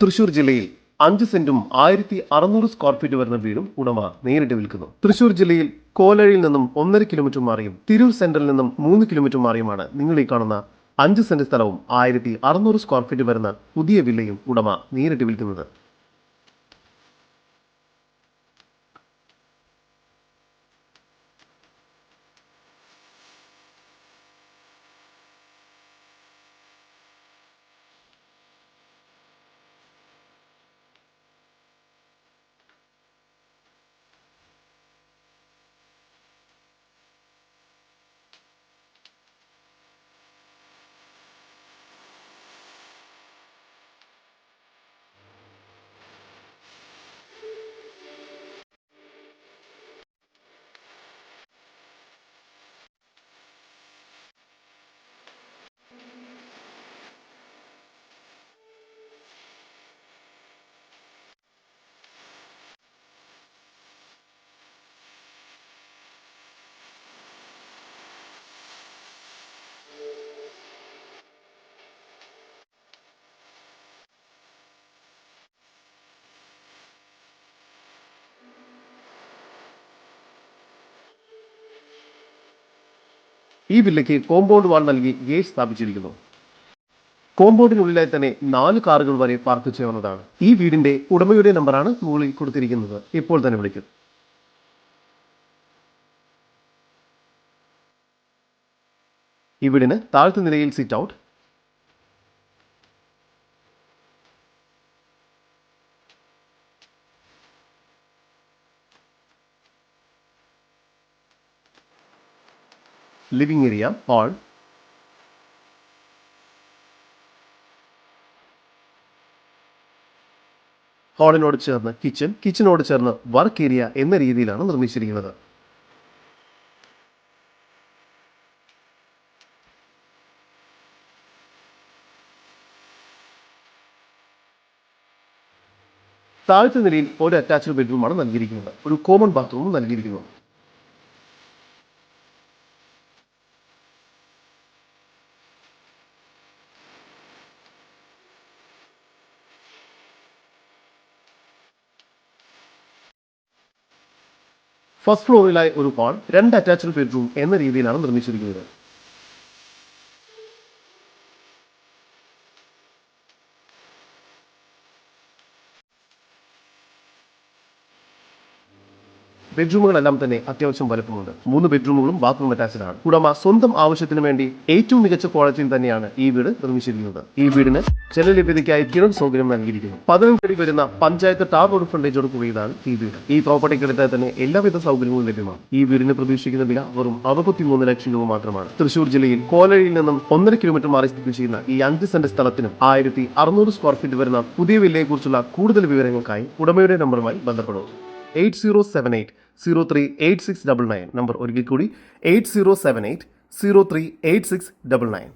തൃശൂർ ജില്ലയിൽ അഞ്ച് സെന്റും ആയിരത്തി അറുന്നൂറ് സ്ക്വയർ ഫീറ്റ് വരുന്ന വീടും ഉടമ നേരിട്ട് വിൽക്കുന്നു. തൃശൂർ ജില്ലയിൽ കോലഴിയിൽ നിന്നും ഒന്നര കിലോമീറ്റർ മാറിയും തിരൂർ സെന്ററിൽ നിന്നും മൂന്ന് കിലോമീറ്റർ മാറിയുമാണ് നിങ്ങൾ ഈ കാണുന്ന അഞ്ച് സെന്റ് സ്ഥലവും ആയിരത്തി അറുന്നൂറ് സ്ക്വയർ ഫീറ്റ് വരുന്ന പുതിയ വില്ലയും ഉടമ നേരിട്ട് വിൽക്കുന്നത്. ഈ വില്ലയ്ക്ക് കോമ്പൗണ്ട് വാൾ നൽകി ഗേറ്റ് സ്ഥാപിച്ചിരിക്കുന്നു. കോമ്പൗണ്ടിനുള്ളിലായി തന്നെ നാല് കാറുകൾ വരെ പാർക്ക് ചെയ്യുന്നതാണ് ഈ വീടിന്റെ ഉടമയുടെ നമ്പറാണ് മുകളിൽ കൊടുത്തിരിക്കുന്നത്. ഇപ്പോൾ തന്നെ വിളിക്കും. ഈ താഴത്തെ നിലയിൽ sit out living area or ഹാളിനോട് ചേർന്ന് കിച്ചൺ കിച്ചനോട് ചേർന്ന് വർക്ക് ഏരിയ എന്ന രീതിയിലാണ് നിർമ്മിച്ചിരിക്കുന്നത്. താഴത്തെ നിലയിൽ ഒരു അറ്റാച്ച്ഡ് ബെഡ്റൂമാണ് നൽകിയിരിക്കുന്നത്. ഒരു കോമൺ ബാത്റൂമും നൽകിയിരിക്കുന്നു. ഫസ്റ്റ് ഫ്ലോറിലായി ഒരു ഹാൾ രണ്ട് അറ്റാച്ച്ഡ് ബെഡ്റൂം എന്ന രീതിയിലാണ് നിർമ്മിച്ചിരിക്കുന്നത്. ബെഡ്റൂമുകളെല്ലാം തന്നെ അത്യാവശ്യം വലുപ്പമുണ്ട്. മൂന്ന് ബെഡ്റൂമുകളും ബാത്റൂം അറ്റാച്ച്ഡ് ആണ്. ഉടമ സ്വന്തം ആവശ്യത്തിന് വേണ്ടി ഏറ്റവും മികച്ച ക്വാളിറ്റിയിൽ തന്നെയാണ് ഈ വീട് നിർമ്മിച്ചിരിക്കുന്നത്. ഈ വീടിന് ജലലഭ്യതയ്ക്കായി കിരൺ സൗകര്യം നൽകിയിരിക്കുന്നു. പതിനഞ്ചടി വരുന്ന പഞ്ചായത്ത് ടാർ റോഡ് ഫ്രണ്ടേജോട് കൂടിയതാണ് ഈ വീട്. ഈ പ്രോപ്പർട്ടിക്കെടുത്താൽ തന്നെ എല്ലാവിധ സൗകര്യങ്ങളും ലഭ്യമാണ്. ഈ വീടിന് പ്രതീക്ഷിക്കുന്ന വില വെറും അറുപത്തിമൂന്ന് ലക്ഷം രൂപ മാത്രമാണ്. തൃശൂർ ജില്ലയിൽ കോലഴിയിൽ നിന്നും ഒന്നര കിലോമീറ്റർ മാറി സ്ഥിതി ചെയ്യുന്ന ഈ അഞ്ച് സെന്റ് സ്ഥലത്തിനും ആയിരത്തി അറുന്നൂറ് സ്ക്വയർ ഫീറ്റ് വരുന്ന പുതിയ വില്ലയെ കുറിച്ചുള്ള കൂടുതൽ വിവരങ്ങൾക്കായി ഉടമയുടെ നമ്പറുമായി ബന്ധപ്പെടും eight zero seven eight zero three eight six double nine number ഒരിക്കൽ കൂടി eight zero seven eight zero three eight six double nine.